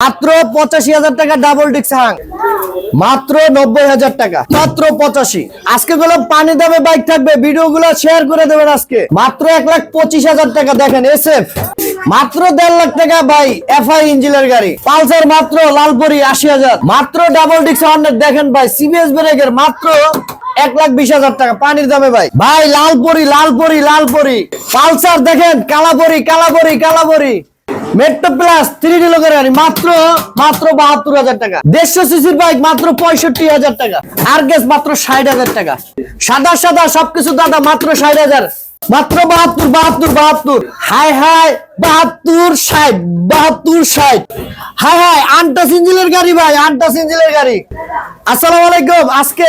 মাত্র পঁচাশি হাজার টাকা ডাবল ডিক্স হাং মাত্র নব্বই হাজার টাকা। মাত্র পঁচাশি। আজকে গুলো পানি দামে বাইক থাকবে ভিডিও গুলো শেয়ার করে দেবেন আজকে। মাত্র এক লাখ পঁচিশ হাজার টাকা, দেখেন এসএফ মাত্র দেড় লাখ টাকা ভাই এফআই ইঞ্জিনের গাড়ি। পালসার মাত্র, লালপুরি, আশি হাজার। মাত্র ডাবল ডিক্স হান্ড্রেড দেখেন ভাই সিবিএস ব্রেকের মাত্র এক লাখ বিশ হাজার টাকা পানির দামে ভাই। ভাই, লালপুরি লালপুরি লালপুরি। পালসার দেখেন, কালাপুরি কালাপুরি কালাপুরি। মেট্রো প্লাস থ্রি ডি লোকের গাড়ি, মাত্র মাত্র বাহাত্তর হাজার টাকা। দেড়শো সিসির বাইক মাত্র পঁয়ষট্টি হাজার টাকা। আর গ্যাস মাত্র ষাট হাজার টাকা। সাদা সাদা, সবকিছু দাদা, মাত্র ষাট হাজার। মাত্র বাহাত্তর বাহাত্তর বাহাত্তর। হাই হাই বাহাত্তর ষাট বাহাত্তর ষাট। হাই হাই আন্টাস ইঞ্জিনের গাড়ি ভাই, আন্টাস ইঞ্জিনের গাড়ি। আসসালামু আলাইকুম। আজকে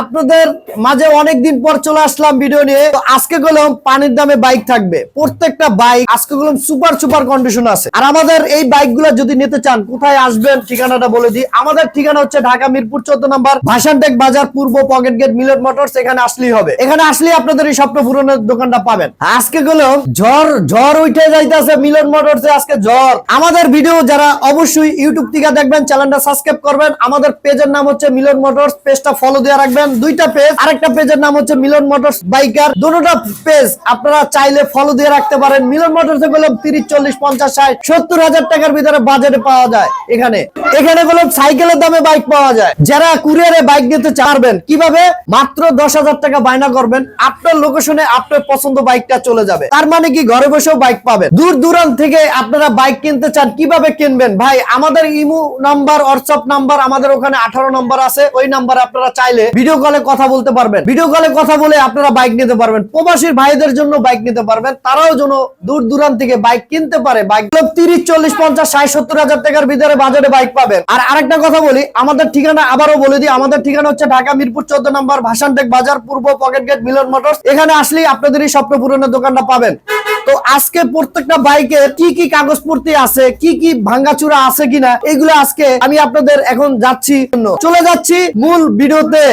আপনাদের মাঝে অনেকদিন পর চলে আসলাম ভিডিও নিয়ে। আজকে গেলাম, পানির দামে বাইক থাকবে। প্রত্যেকটা বাইক আজকে গেলাম সুপার সুপার কন্ডিশন আছে। আর আমাদের এই বাইক যদি নিতে চান, কোথায় আসবেন, ঠিকানাটা বলে দিই। আমাদের ঠিকানা হচ্ছে ঢাকা মিরপুর চোদ্দ নম্বর, ভাসানটেক বাজার, পূর্ব পকেট গেট মিলন মোটরস এখানে আসলেই হবে। এখানে আসলে আপনাদের এই স্বপ্ন পূরণের দোকানটা পাবেন। আজকে গেলাম, ঝড় ঝড় উঠে যাইতেছে মিলন মোটরসে আজকে ঝড়। আমাদের ভিডিও যারা অবশ্যই ইউটিউব থেকে দেখবেন চ্যানেলটা সাবস্ক্রাইব করবেন। আমাদের পেজের নাম হচ্ছে মিলন মোটরস পেজটা ফলো দিয়ে রাখবেন। দুইটা পেজ, আরেকটা পেজের নাম হচ্ছে মিলন মোটরস বাইকার। দুটোটা পেজ আপনারা চাইলে ফলো দিয়ে রাখতে পারেন। মিলন মোটরসে গেলাম তিরিশ, চল্লিশ, পঞ্চাশ, ষাট, সত্তর হাজার টাকার ভিতরে বাজেটে পাওয়া যায় এখানে। এখানে গেলাম সাইকেলের দামে বাইক পাওয়া যায়। যারা কুরিয়ারে বাইক নিতে চারবেন কীভাবে? মাত্র দশ হাজার টাকা বায়না করবেন। আপনার লোকেশনে আপনার পছন্দ বাইকটা চলে যাবে। তার মানে কি? ঘরে বসেও বাইক পাবেন। দূর দূরান্ত থেকে আপনারা বাইক কিনতে চান, কীভাবে কিনবেন? ভাই, আমাদের ইমু নাম্বার হোয়াটসঅ্যাপ নাম্বার আমাদের ওখানে আঠারো নাম্বার আছে, ওই নাম্বারে আপনারা চাইলে ভিডিও কলে কথা বলতে পারবেন। ভিডিও কলে কথা বলে আপনারা বাইক নিতে পারবেন। প্রবাসীর ভাইদের জন্য বাইক নিতে পারবেন। তারাও যেন দূর দূরান্ত থেকে বাইক কিনতে পারে। বাইক তিরিশ, চল্লিশ, পঞ্চাশ, ষাট, সত্তর হাজার টাকার ভিতরে বাজারে বাইক পাবেন। আর আরেকটা কথা বলি, আমাদের ঠিকানা আবারও বলে দিই। আমাদের ঠিকানা হচ্ছে ঢাকা, মিরপুর, চোদ্দ নম্বর, ভাসানটেক বাজার, পূর্ব পকেট গেট মিলন মোটরস এখানে আসলেই আপনাদের এই স্বপ্ন পূরণের দোকানটা পাবেন। তো আজকে প্রত্যেকটা বাইকে কি কি কাগজপত্র আছে, কি কি ভাঙ্গাচুরা আছে কিনা, এগুলো আজকে আমি আপনাদের এখন যাচ্ছি। চলে যাচ্ছি মূল ভিডিওতে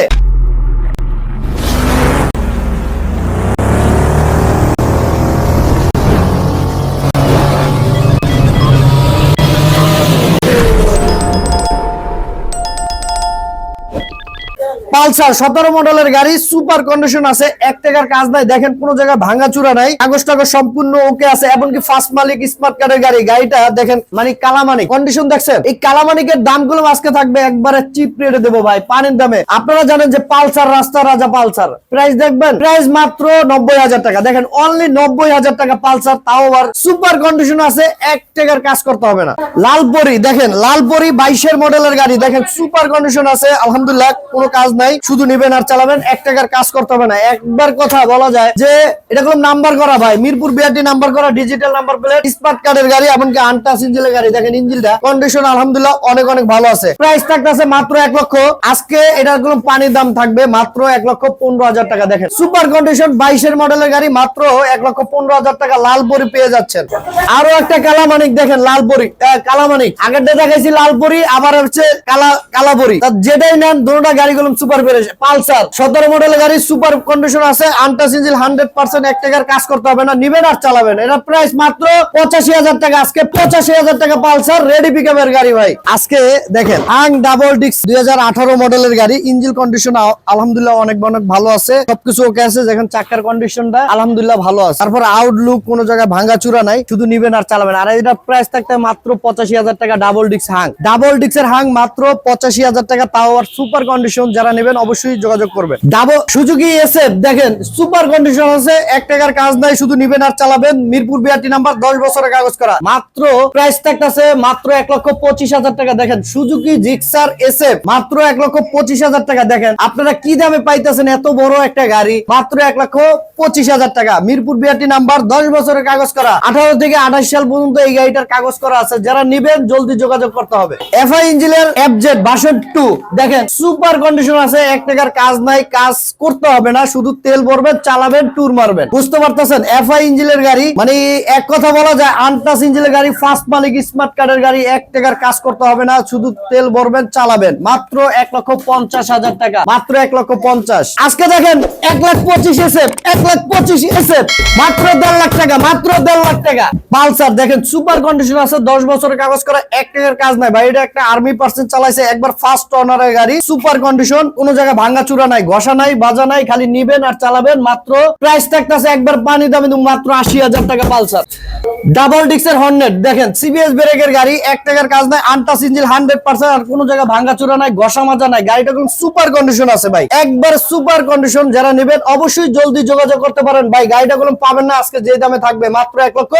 পালসার সতেরো মডেলের গাড়ি, সুপার কন্ডিশন আছে, এক টাকার কাজ নাই। দেখেন, কোনো জায়গায় ভাঙা চূড়া নাই। কাগজ টাগজ সম্পূর্ণ ওকে আছে, এমনকি ফার্স্ট মালিক স্মার্ট কার্ডের গাড়ি, গাড়িটা দেখেন মানে কালামানিক। কন্ডিশন দেখছেন? এই কালামানিকের দামগুলো আজকে থাকবে একবারে চিপ রেটে দেবো ভাই, পানির দামে। আপনারা জানেন যে পালসার রাস্তা রাজা পালসার। প্রাইস দেখবেন? প্রাইস মাত্র নব্বই হাজার টাকা। দেখেন অনলি নব্বই হাজার টাকা পালসার, তাও আবার সুপার কন্ডিশন আছে, এক টাকার কাজ করতে হবে না। লালপরি, দেখেন, লালপরি বাইশের মডেলের গাড়ি, দেখেন সুপার কন্ডিশন আছে, আলহামদুলিল্লাহ, কোনো কাজ নাই। শুধু নিবেন আর চালাবেন এক টাকার কাজ করতে হবে না। একবার কথা বলা যায় যে এটা নাম্বার করা ভাই। মিরপুর বিআরটি নাম্বার করা ডিজিটাল নাম্বার প্লেট স্মার্ট কার্ডের গাড়ি এমনকি আনটাস ইঞ্জিনের গাড়ি। দেখেন ইঞ্জিনটা কন্ডিশন আলহামদুলিল্লাহ অনেক অনেক ভালো আছে। প্রাইস থাকতেছে মাত্র এক লক্ষ। আজকে এটার কোনো পানির দাম থাকবে মাত্র এক লক্ষ পনেরো হাজার টাকা। দেখেন সুপার কন্ডিশন বাইশের মডেলের গাড়ি মাত্র এক লক্ষ পনেরো হাজার টাকা লালপরি পেয়ে যাচ্ছেন। আরও একটা কালামানিক দেখেন লালপরি আহ, কালামানিক। আগেরটা দেখাইছি লালপরি আবার হচ্ছে কালা কালাপরি। তা যেটাই নেন দুটোটা গাড়িগুলো সুপার সুপার কন্ডিশন আলহামদুলিল্লাহ ভালো আছে আউটলুক কোনো জায়গায় ভাঙা নাই, শুধু নিবেন আর চালাবেন। আর এটা প্রাইস থাকতে মাত্র পঁচাশি হাজার টাকা ডাবল ডিক্স হাং ডাবল ডিক্সের হাং মাত্র পঁচাশি হাজার টাকা, তাও আর সুপার কন্ডিশন যারা নেবেন অবশ্যই যোগাযোগ করবেন। ডাবল সুজুকি, এসএফ, দেখেন, সুপার কন্ডিশন আছে, এক টাকার কাজ নাই, শুধু নিবেন আর চালাবেন। মিরপুর বিআরটি নাম্বার, দশ বছরের কাগজ করা। মাত্র প্রাইস থাকতেছে মাত্র এক লক্ষ পঁচিশ হাজার টাকা। দেখেন, সুজুকি, জিক্সার, এসএফ, মাত্র এক লক্ষ পঁচিশ হাজার টাকা। দেখেন, আপনারা কি দামে পাইতেছেন এত বড় একটা গাড়ি? মাত্র এক লক্ষ পঁচিশ হাজার টাকা। মিরপুর বিআরটি নাম্বার, দশ বছরের কাগজ করা। আঠারো থেকে আঠাশ সাল পর্যন্ত এই গাড়িটার কাগজ করা আছে। যারা নিবেন, জলদি যোগাযোগ করতে হবে। এফআই ইঞ্জিনের এফজেড বাসন টু দেখেন, সুপার কন্ডিশন আছে আছে এক টাকার কাজ নাই, কাজ করতে হবে না, শুধু তেল ভরবেন, চালাবেন ট্যুর মারবেন। বুঝতে পারতেছেন? এফআই ইঞ্জিনের গাড়ি মানে এক কথা বলা যায় আনটাস ইঞ্জিনের গাড়ি ফার্স্ট মালিক স্মার্ট কার্ডের গাড়ি, এক টাকার কাজ করতে হবে না, শুধু তেল ভরবেন, চালাবেন। মাত্র এক লক্ষ পঞ্চাশ হাজার টাকা। মাত্র এক লক্ষ পঞ্চাশ। আজকে দেখেন, এক লাখ পঁচিশ এসএফ, এক লাখ পঁচিশ এসএফ। মাত্র দেড় লাখ টাকা, মাত্র দেড় লাখ টাকা। পালসার দেখেন সুপার কন্ডিশন আছে, দশ বছরের কাগজ করা, এক টাকার কাজ নাই। ভাই, এটা একটা আর্মি পার্সেন্ট চালাইছে, একবার ফার্স্ট অনারের গাড়ি সুপার কন্ডিশন কোনো জায়গায় ভাঙা চূড়া নাই, ঘষা নাই, বাজা নাই, খালি নিবেন আর চালাবেন। মাত্র প্রাইস থাকতেছে একবার পানি দামে তুমি মাত্র আশি হাজার টাকা পালসার। ডাবল ডিক্সের হর্নেট দেখেন সিবিএস ব্রেকের গাড়ি, এক টাকার কাজ নাই আনটাস ইঞ্জিন হান্ড্রেড পার্সেন্ট আর কোনো জায়গায় ভাঙা চূড়া নাই, ঘষা মাজা নাই। গাড়িটা কোন সুপার কন্ডিশন আছে ভাই। একবার সুপার কন্ডিশন যারা নেবেন, অবশ্যই জলদি যোগাযোগ করতে পারেন। ভাই, গাড়িটা কোনো পাবেন না, আজকে যে দামে থাকবে, মাত্র এক লক্ষ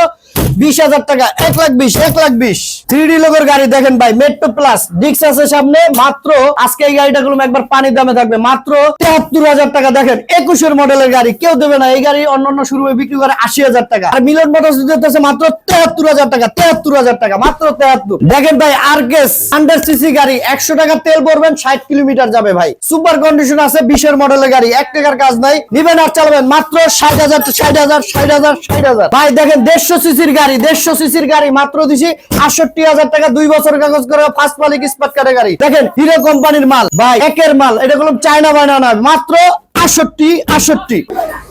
বিশ হাজার টাকা, এক লাখ বিশ, এক লাখ বিশ। থ্রি ডি লোকের গাড়ি, দেখেন ভাই মেট্রো প্লাস ডিক্স আছে সামনে, মাত্র আজকে এই গাড়িটা গুলো একবার পানির দামে থাকবে মাত্র তেহাত্তর হাজার টাকা। দেখেন, একুশের মডেলের গাড়ি, কেউ দেবে না। এই গাড়ি অন্যান্য শোরুমে বিক্রি করে আশি হাজার টাকা। আর মিলন মোটরস দিতেছে মাত্র তেহাত্তর হাজার টাকা, তেহাত্তর হাজার টাকা, মাত্র তেহাত্তর। দেখেন ভাই, আরকেস হান্ড্রেড সিসি গাড়ি, একশো টাকা তেল ভরবেন, ষাট কিলোমিটার যাবে ভাই। সুপার কন্ডিশন আছে, বিশের মডেলের গাড়ি, এক টাকার কাজ নাই। নিবেন আর চালাবেন মাত্র ষাট হাজার ষাট হাজার ষাট হাজার ষাট হাজার। ভাই, দেখেন, দেড়শো সিসির গাড়ি, দেড়শো সিসির গাড়ি মাত্র দিছি আটষট্টি হাজার টাকা, দুই বছর কাগজ করে ফার্স্ট মালিক ইস্পাত কার্ডের গাড়ি। দেখেন, হিরো কোম্পানির মাল, ভাই, একের মাল এটা কোনো চায়না বায়না না মাত্র আটষট্টি আটষট্টি।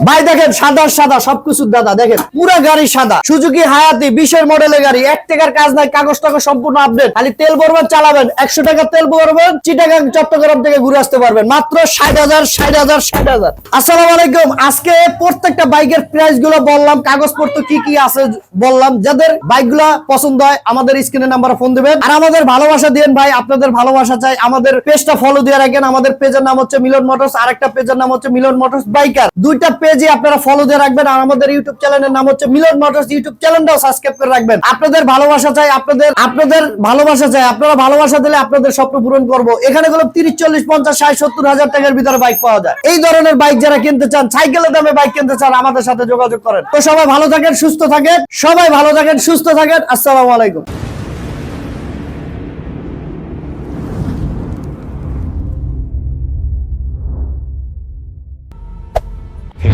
ভাই, দেখেন, সাদা সাদা সবকিছু দাদা, দেখেন, পুরা গাড়ি সাদা। সুজুকি, হায়াতি, বিশের মডেলের গাড়ি। এক টাকার কাজ নাই, কাগজ টাকা সম্পূর্ণ আপডেট খালি তেল ভরবেন চালাবেন, একশো টাকা তেল ভরবেন চিটাগাং, চট্টগ্রাম থেকে ঘুরে আসতে পারবেন। মাত্র ষাট হাজার ষাট হাজার ষাট হাজার। আসসালাম আলাইকুম। আজকে প্রত্যেকটা বাইকের প্রাইসগুলো বললাম, কাগজপত্র কি কি আছে বললাম। যাদের বাইকগুলা পছন্দ হয়, আমাদের স্ক্রিনে নাম্বারে ফোন দিবেন। আর আমাদের ভালোবাসা দিন ভাই, আপনাদের ভালোবাসা চাই। আমাদের পেজটা ফলো দিয়ে রাখেন। আমাদের পেজের নাম হচ্ছে মিলন মোটরস আর একটা পেজের নাম হচ্ছে মিলন মোটরস বাইকার। দুইটা পেজে আপনারা ফলো দিয়ে রাখবেন আর আমাদের ইউটিউব চ্যানেলের নাম হচ্ছে মিলন মোটরস ইউটিউব চ্যানেলটাও সাবস্ক্রাইব করে রাখবেন। আপনাদের ভালোবাসা চাই, আপনাদের আপনাদের ভালোবাসা চাই, আপনারা ভালোবাসা দিলে আপনাদের স্বপ্ন পূরণ করব। এখানে গুলো তিরিশ, চল্লিশ, পঞ্চাশ, ষাট, সত্তর হাজার টাকার ভিতরে বাইক পাওয়া যায়। এই ধরনের বাইক যারা কিনতে চান সাইকেলের দামে বাইক কিনতে চান, আমাদের সাথে যোগাযোগ করেন। তো সবাই ভালো থাকেন, সুস্থ থাকেন। সবাই ভালো থাকেন, সুস্থ থাকেন। আসসালামু আলাইকুম।